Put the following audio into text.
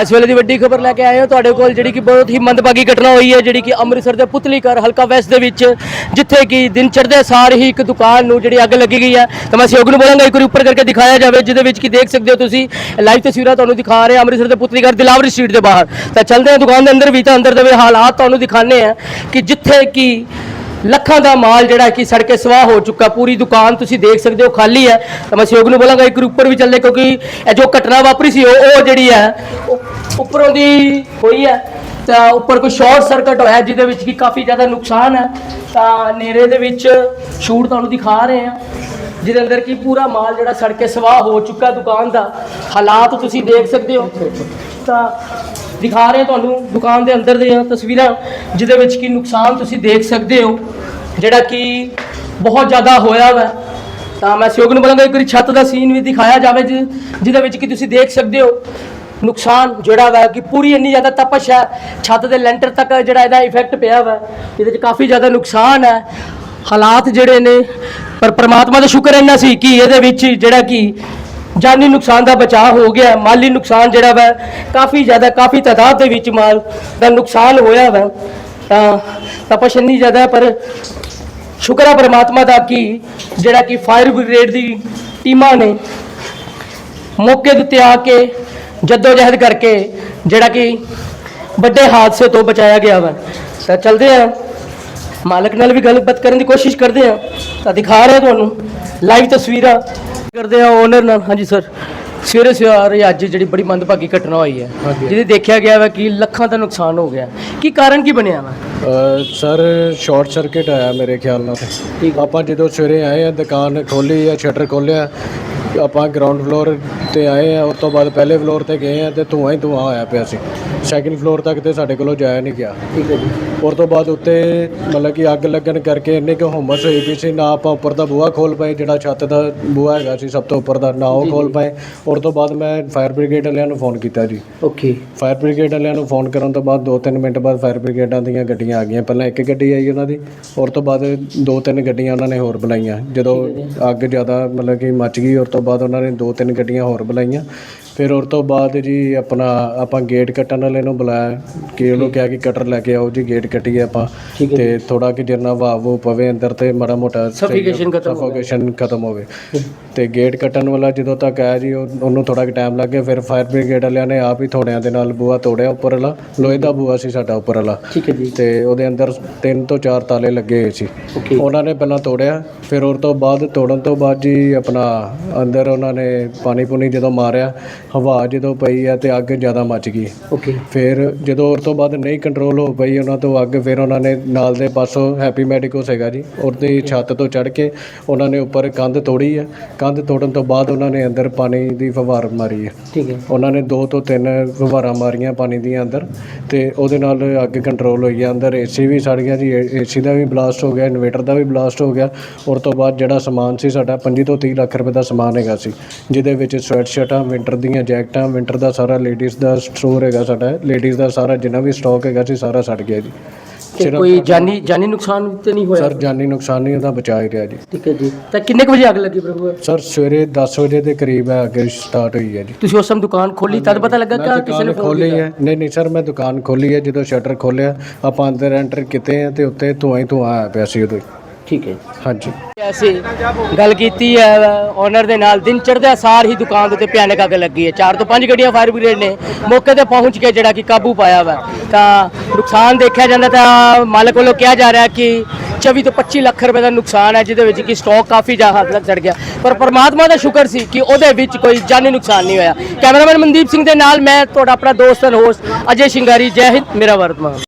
ਇਸ ਵੇਲੇ ਦੀ ਵੱਡੀ ਖਬਰ ਲੈ ਕੇ ਆਏ ਹਾਂ। ਤੁਹਾਡੇ ਕੋਲ ਜਿਹੜੀ ਕਿ ਬਹੁਤ ਹੀ ਮੰਦਭਾਗੀ ਘਟਨਾ ਹੋਈ ਹੈ, ਜਿਹੜੀ ਕਿ ਅੰਮ੍ਰਿਤਸਰ ਦੇ ਪੁਤਲੀਘਰ ਹਲਕਾ ਵੈਸਟ ਦੇ ਵਿੱਚ, ਜਿੱਥੇ ਕਿ ਦਿਨ ਚੜ੍ਹਦੇ ਸਾਰ ਹੀ ਇੱਕ ਦੁਕਾਨ ਨੂੰ ਜਿਹੜੀ ਅੱਗ ਲੱਗੀ ਗਈ ਹੈ। ਤਾਂ ਮੈਂ ਸਹਿਯੋਗ ਨੂੰ ਬੋਲਾਂਗਾ, ਇੱਕ ਵਾਰੀ ਉੱਪਰ ਕਰਕੇ ਦਿਖਾਇਆ ਜਾਵੇ, ਜਿਹਦੇ ਵਿੱਚ ਕਿ ਦੇਖ ਸਕਦੇ ਹੋ ਤੁਸੀਂ ਲਾਈਵ ਤਸਵੀਰਾਂ ਤੁਹਾਨੂੰ ਦਿਖਾ ਰਹੇ ਅੰਮ੍ਰਿਤਸਰ ਦੇ ਪੁਤਲੀ ਘਰ ਦਿਲਾਵਰੀ ਸਟਰੀਟ ਦੇ ਬਾਹਰ। ਤਾਂ ਚੱਲਦੇ ਹਾਂ ਦੁਕਾਨ ਦੇ ਅੰਦਰ ਵੀ, ਤਾਂ ਅੰਦਰ ਦੇ ਹਾਲਾਤ ਤੁਹਾਨੂੰ ਦਿਖਾਣੇ ਆ ਕਿ ਜਿੱਥੇ ਕਿ ਲੱਖਾਂ ਦਾ ਮਾਲ ਜਿਹੜਾ ਕਿ ਸੜ ਕੇ ਸਵਾਹ ਹੋ ਚੁੱਕਾ, ਪੂਰੀ ਦੁਕਾਨ ਤੁਸੀਂ ਦੇਖ ਸਕਦੇ ਹੋ ਖਾਲੀ ਹੈ। ਤਾਂ ਮੈਂ ਸਹਿਯੋਗ ਨੂੰ ਬੋਲਾਂਗਾ, ਇੱਕ ਉੱਪਰ ਵੀ ਚੱਲਦੇ ਕਿਉਂਕਿ ਇਹ ਜੋ ਘਟਨਾ ਵਾਪਰੀ ਸੀ, ਉਹ ਉਹ ਜਿਹੜੀ ਹੈ ਉਹ ਉੱਪਰੋਂ ਦੀ ਹੋਈ ਹੈ। ਤਾਂ ਉੱਪਰ ਕੋਈ ਸ਼ਾਰਟ ਸਰਕਟ ਹੋਇਆ, ਜਿਹਦੇ ਵਿੱਚ ਕਿ ਕਾਫੀ ਜ਼ਿਆਦਾ ਨੁਕਸਾਨ ਹੈ। ਤਾਂ ਨੇਰੇ ਦੇ ਵਿੱਚ ਸ਼ੂਟ ਤੁਹਾਨੂੰ ਦਿਖਾ ਰਹੇ ਹਾਂ। ਜਿਹਦੇ ਅੰਦਰ ਕੀ ਪੂਰਾ ਮਾਲ ਜਿਹੜਾ ਸੜ ਸਵਾਹ ਹੋ ਚੁੱਕਾ ਦੁਕਾਨ ਦਾ, ਹਾਲਾਤ ਤੁਸੀਂ ਦੇਖ ਸਕਦੇ ਹੋ। ਤਾਂ ਦਿਖਾ ਰਹੇ ਤੁਹਾਨੂੰ, ਦੁਕਾਨ ਦੇ ਅੰਦਰ ਦੀਆਂ ਤਸਵੀਰਾਂ, ਜਿਹਦੇ ਵਿੱਚ ਕੀ ਨੁਕਸਾਨ ਤੁਸੀਂ ਦੇਖ ਸਕਦੇ ਹੋ, ਜਿਹੜਾ ਕਿ ਬਹੁਤ ਜ਼ਿਆਦਾ ਹੋਇਆ ਵਾ। ਤਾਂ ਮੈਂ ਸਹਿਯੋਗ ਨੂੰ ਬੋਲਾਂਗਾ ਇੱਕ ਵਾਰੀ ਛੱਤ ਦਾ ਸੀਨ ਵੀ ਦਿਖਾਇਆ ਜਾਵੇ, ਜਿ- ਜਿਹਦੇ ਵਿੱਚ ਕਿ ਤੁਸੀਂ ਦੇਖ ਸਕਦੇ ਹੋ। ਨੁਕਸਾਨ ਜਿਹੜਾ ਵਾ ਕਿ ਪੂਰੀ ਇੰਨੀ ਜ਼ਿਆਦਾ ਤਪਸ਼ ਹੈ, ਛੱਤ ਦੇ ਲੈਂਟਰ ਤੱਕ ਜਿਹੜਾ ਇਹਦਾ ਇਫੈਕਟ ਪਿਆ ਵਾ, ਇਹਦੇ ਵਿੱਚ ਕਾਫੀ ਜ਼ਿਆਦਾ ਨੁਕਸਾਨ ਹੈ। ਹਾਲਾਤ ਜਿਹੜੇ ਨੇ, ਪਰ ਪ੍ਰਮਾਤਮਾ ਦਾ ਸ਼ੁਕਰ ਇੰਨਾ ਸੀ ਕਿ ਇਹਦੇ ਵਿੱਚ ਜਿਹੜਾ ਕਿ ਜਾਨੀ ਨੁਕਸਾਨ ਦਾ ਬਚਾਅ ਹੋ ਗਿਆ, ਮਾਲੀ ਨੁਕਸਾਨ ਜਿਹੜਾ ਵਾ, ਕਾਫੀ ਜ਼ਿਆਦਾ, ਕਾਫੀ ਤਾਦਾਦ ਦੇ ਵਿੱਚ ਮਾਲ ਦਾ ਨੁਕਸਾਨ ਹੋਇਆ ਵਾ। ਤਾਂ ਤਪਸ਼ ਇੰਨੀ ਜ਼ਿਆਦਾ, ਪਰ ਸ਼ੁਕਰ ਹੈ ਪਰਮਾਤਮਾ ਦਾ ਕਿ ਜਿਹੜਾ ਕਿ ਫਾਇਰ ਬ੍ਰਿਗੇਡ ਦੀ ਟੀਮਾਂ ਨੇ ਮੌਕੇ ਦੇ ਆ ਕੇ ਜੱਦੋ ਜਹਿਦ ਕਰਕੇ ਜਿਹੜਾ ਕਿ ਵੱਡੇ ਹਾਦਸੇ ਤੋਂ ਬਚਾਇਆ ਗਿਆ ਵਾ। ਤਾਂ ਚਲਦੇ ਆ। ਮਾਲਕ ਨਾਲ ਵੀ ਗੱਲਬਾਤ ਕਰਨ ਦੀ ਕੋਸ਼ਿਸ਼ ਕਰਦੇ ਆ। ਤਾਂ ਦਿਖਾ ਰਿਹਾ ਤੁਹਾਨੂੰ ਲਾਈਵ ਤਸਵੀਰਾਂ। ਕਰਦੇ ਆ ਓਨਰ ਨਾਲ। ਹਾਂਜੀ ਸਰ ਸਵੇਰੇ ਸਵੇਰੇ ਅੱਜ ਜਿਹੜੀ ਬੜੀ ਮੰਦਭਾਗੀ ਘਟਨਾ ਹੋਈ ਹੈ ਜਿਹਦੇ ਦੇਖਿਆ ਗਿਆ ਵਾ ਕਿ ਲੱਖਾਂ ਦਾ ਨੁਕਸਾਨ ਹੋ ਗਿਆ। ਕੀ ਕਾਰਨ ਕੀ ਬਣਿਆ ਵਾ? ਸਰ ਸ਼ਾਰਟ ਸਰਕਟ ਆਇਆ ਮੇਰੇ ਖਿਆਲ ਨਾਲ। ਆਪਾਂ ਜਦੋਂ ਸਵੇਰੇ ਆਏ ਆ ਦੁਕਾਨ ਖੋਲੀ ਆ ਸ਼ਟਰ ਖੋਲਿਆ ਆਪਾਂ ਗਰਾਊਂਡ ਫਲੋਰ ਤੇ ਆਏ ਆ ਉਸ ਤੋਂ ਬਾਅਦ ਪਹਿਲੇ ਫਲੋਰ ਤੇ ਗਏ ਆ ਤੇ ਧੂੰਆਂ ਹੀ ਧੂੰਆਂ ਹੋਇਆ ਪਿਆ ਸੀ। ਸੈਕਿੰਡ ਫਲੋਰ ਤੱਕ ਤੇ ਸਾਡੇ ਕੋਲੋਂ ਜਾਇਆ ਨਹੀਂ ਗਿਆ। ਠੀਕ ਹੈ ਜੀ। ਉਸ ਤੋਂ ਬਾਅਦ ਉੱਤੇ ਮਤਲਬ ਕਿ ਅੱਗ ਲੱਗਣ ਕਰਕੇ ਇੰਨੀ ਕੁ ਹੁਮਸ ਹੋਈ ਪਈ ਸੀ ਨਾ ਆਪਾਂ ਉੱਪਰ ਦਾ ਬੂਹਾ ਖੋਲ ਪਾਏ ਜਿਹੜਾ ਛੱਤ ਦਾ ਬੂਹਾ ਹੈਗਾ ਸੀ ਸਭ ਤੋਂ ਉੱਪਰ ਦਾ ਨਾ ਉਹ ਖੋਲ ਪਾਏ। ਉਸ ਤੋਂ ਬਾਅਦ ਮੈਂ ਫਾਇਰ ਬ੍ਰਿਗੇਡ ਵਾਲਿਆਂ ਨੂੰ ਫੋਨ ਕੀਤਾ ਜੀ। ਓਕੇ। ਫਾਇਰ ਬ੍ਰਿਗੇਡ ਵਾਲਿਆਂ ਨੂੰ ਫੋਨ ਕਰਨ ਤੋਂ ਬਾਅਦ 2-3 ਮਿੰਟ ਬਾਅਦ ਫਾਇਰ ਬ੍ਰਿਗੇਡਾਂ ਦੀਆਂ ਗੱਡੀਆਂ ਆ ਗਈਆਂ। ਪਹਿਲਾਂ ਇੱਕ ਗੱਡੀ ਆਈ ਉਹਨਾਂ ਦੀ ਔਰ ਤੋਂ ਬਾਅਦ ਦੋ ਤਿੰਨ ਗੱਡੀਆਂ ਉਹਨਾਂ ਨੇ ਹੋਰ ਬੁਲਾਈਆਂ ਜਦੋਂ ਅੱਗ ਜ਼ਿਆਦਾ ਮਤਲਬ ਕਿ ਮੱਚ ਗਈ ਔਰ ਤੋਂ ਬਾਅਦ ਉਹਨਾਂ ਨੇ ਦੋ ਤਿੰਨ ਗੱਡੀਆਂ ਹੋਰ ਬੁਲਾਈਆਂ। ਫਿਰ ਔਰ ਤੋਂ ਬਾਅਦ ਜੀ ਆਪਣਾ ਆਪਾਂ ਗੇਟ ਕੱਟਣ ਵਾਲੇ ਨੂੰ ਬੁਲਾਇਆ ਕਿ ਉਹਨੂੰ ਕਿਹਾ ਕਿ ਕਟਰ ਲੈ ਕੇ ਆਓ ਜੀ ਗੇਟ ਕੱਟੀਏ ਆਪਾਂ ਤੇ ਥੋੜਾ ਕਿ ਜਿੰਨਾ ਵਾਵੋ ਪਵੇ ਅੰਦਰ ਤੇ ਮਾੜਾ ਮੋਟਾ Suffocation ਖਤਮ। ਸਫੋਕੇਸ਼ਨ ਖਤਮ ਹੋਵੇ। ਤੇ ਗੇਟ ਕੱਟਣ ਵਾਲਾ ਜਦੋਂ ਤੱਕ ਆਇਆ ਜੀ ਉਹ- ਉਹਨੂੰ ਥੋੜਾ ਕਿ ਟਾਈਮ ਲੱਗ ਗਿਆ ਫਿਰ ਫਾਇਰ ਬ੍ਰਿਗੇਡ ਵਾਲਿਆਂ ਨੇ ਆਪ ਹੀ ਥੋੜਿਆਂ ਦੇ ਨਾਲ ਬੂਹਾ ਤੋੜਿਆ ਉੱਪਰ ਵਾਲਾ ਲੋਹੇ ਦਾ ਬੂਹਾ ਸੀ ਸਾਡਾ ਉੱਪਰ ਵਾਲਾ ਤੇ ਉਹਦੇ ਅੰਦਰ ਤਿੰਨ ਤੋਂ ਚਾਰ ਤਾਲੇ ਲੱਗੇ ਹੋਏ ਸੀ। ਉਹਨਾਂ ਨੇ ਪਹਿਲਾਂ ਤੋੜਿਆ ਫਿਰ ਉਸ ਤੋਂ ਬਾਅਦ ਤੋੜਨ ਤੋਂ ਬਾਅਦ ਜੀ ਆਪਣਾ ਅੰਦਰ ਉਹਨਾਂ ਨੇ ਪਾਣੀ ਪੂਣੀ ਜਦੋਂ ਮਾਰਿਆ ਹਵਾ ਜਦੋਂ ਪਈ ਆ ਤੇ ਅੱਗ ਜ਼ਿਆਦਾ ਮੱਚ ਗਈ। ਓਕੇ ਫਿਰ ਜਦੋਂ ਉਸ ਤੋਂ ਬਾਅਦ ਨਹੀਂ ਕੰਟਰੋਲ ਹੋ ਪਈ ਉਹਨਾਂ ਤੋਂ ਅੱਗ ਫਿਰ ਉਹਨਾਂ ਨੇ ਨਾਲ ਦੇ ਪਾਸੋਂ ਹੈਪੀ ਮੈਡੀਕੋਸ ਹੈਗਾ ਜੀ ਉਹਦੀ ਛੱਤ ਤੋਂ ਚੜ੍ਹ ਕੇ ਉਹਨਾਂ ਨੇ ਉੱਪਰ ਕੰਧ ਤੋੜੀ ਹੈ ਕੰਧ ਤੋੜਨ ਤੋਂ ਬਾਅਦ ਉਹਨਾਂ ਨੇ ਅੰਦਰ ਪਾਣੀ ਦੀ ਫਵਾਰ ਮਾਰੀ ਹੈ ਠੀਕ ਹੈ। ਉਹਨਾਂ ਨੇ ਦੋ ਤੋਂ ਤਿੰਨ ਫਵਾਰਾਂ ਮਾਰੀਆਂ ਪਾਣੀ ਦੀਆਂ ਅੰਦਰ ਤੇ ਉਹਦੇ ਨਾਲ ਅੱਗ ਕੰਟਰੋਲ ਹੋਈ ਹੈ ਅੰਦਰ ਏਸੀ ਵੀ ਸੜ ਗਿਆ ਜੀ ਏਸੀ ਦਾ ਵੀ ਬਲਾਸਟ ਹੋ ਗਿਆ ਇਨਵੇਟਰ ਦਾ ਵੀ ਬਲਾਸਟ ਹੋ ਗਿਆ। ਔਰ ਤੋਂ ਬਾਅਦ ਜਿਹੜਾ ਸਮਾਨ ਸੀ ਸਾਡਾ 25 ਤੋਂ 30 ਲੱਖ ਰੁਪਏ ਦਾ ਸਮਾਨ ਹੈਗਾ ਸੀ ਜਿਹਦੇ ਵਿੱਚ ਸਵੈਟ ਸ਼ਰਟਾਂ ਵਿੰਟਰ ਦੀਆਂ ਜੈਕਟਾਂ ਵਿੰਟਰ ਦਾ ਸਾਰਾ ਲੇਡੀਜ਼ ਦਾ ਸਟੋਰ ਹੈਗਾ ਸਾਡਾ। ਲੇਡੀਜ਼ ਦਾ ਸਾਰਾ ਜਿੰਨਾ ਵੀ ਸਟਾਕ ਹੈਗਾ ਸੀ ਸਾਰਾ ਸੜ ਗਿਆ ਜੀ। ਤੇ ਕੋਈ ਜਾਨੀ ਜਾਨੀ ਨੁਕਸਾਨ ਤੇ ਨਹੀਂ ਹੋਇਆ? ਸਰ ਜਾਨੀ ਨੁਕਸਾਨ ਨਹੀਂ ਉਹਦਾ ਬਚਾ ਹੀ ਰਿਹਾ ਜੀ। ਠੀਕ ਹੈ ਜੀ। ਤਾਂ ਕਿੰਨੇ ਕੁ ਵਜੇ ਅੱਗ ਲੱਗੀ ਪ੍ਰਭੂ? ਸਰ ਸਵੇਰੇ 10 ਵਜੇ ਦੇ ਕਰੀਬ ਹੈ ਅੱਗ ਸਟਾਰਟ ਹੋਈ ਹੈ ਜੀ। ਤੁਸੀਂ ਉਸ ਸਮੇਂ ਦੁਕਾਨ ਖੋਲੀ ਤਦ ਪਤਾ ਲੱਗਾ ਕਿ ਕਿਸੇ ਨੇ ਖੋਲੀ ਹੈ। ਨਹੀਂ ਨਹੀਂ ਸਰ ਮੈਂ ਦੁਕਾਨ ਖੋਲੀ ਹੈ ਜਦੋਂ ਸ਼ਟਰ ਖੋਲਿਆ ਆਪਾਂ ਅੰਦਰ ਐਂਟਰ ਕੀਤੇ ਆ ਤੇ ਉੱਤੇ ਧੂਆਂ ਹੀ ਧੂਆਂ ਆਇਆ ਪਿਆ ਸੀ ਉਦੋਂ ਹੀ। ਠੀਕ ਹੈ ਹਾਂਜੀ। ਐਸੀ ਗੱਲ ਕੀਤੀ ਹੈ ਓਨਰ ਦੇ ਨਾਲ ਦਿਨ ਚੜ੍ਹਦੇ ਸਾਰ ਹੀ ਦੁਕਾਨ ਦੇ ਉੱਤੇ ਭਿਆਨਕ ਅੱਗ ਲੱਗੀ ਹੈ। ਚਾਰ ਤੋਂ ਪੰਜ ਗੱਡੀਆਂ ਫਾਇਰ ਬ੍ਰਿਗੇਡ ਨੇ ਮੌਕੇ ਤੇ ਪਹੁੰਚ ਕੇ ਜਿਹੜਾ ਕਿ ਕਾਬੂ ਪਾਇਆ ਵਾ। ਤਾਂ ਨੁਕਸਾਨ ਦੇਖਿਆ ਜਾਂਦਾ ਤਾਂ ਮਾਲਕ ਵੱਲੋਂ ਕਿਹਾ ਜਾ ਰਿਹਾ ਕਿ 24 ਤੋਂ 25 ਲੱਖ ਰੁਪਏ ਦਾ ਨੁਕਸਾਨ ਹੈ ਜਿਹਦੇ ਵਿੱਚ ਕਿ ਸਟਾਕ ਕਾਫੀ ਜ਼ਿਆਦਾ ਹੱਦ ਤੱਕ ਚੜ ਗਿਆ। ਪਰ ਪਰਮਾਤਮਾ ਦਾ ਸ਼ੁਕਰ ਸੀ ਕਿ ਉਹਦੇ ਵਿੱਚ ਕੋਈ ਜਾਨੀ ਨੁਕਸਾਨ ਨਹੀਂ ਹੋਇਆ। ਕੈਮਰਾਮੈਨ ਮਨਦੀਪ ਸਿੰਘ ਦੇ ਨਾਲ ਮੈਂ ਤੁਹਾਡਾ ਆਪਣਾ ਦੋਸਤ ਐਂਡ ਹੋਸਟ ਅਜੇ ਸ਼ਿੰਗਾਰੀ। ਜੈ ਹਿੰਦ ਮੇਰਾ ਵਰਤਮਾਨ।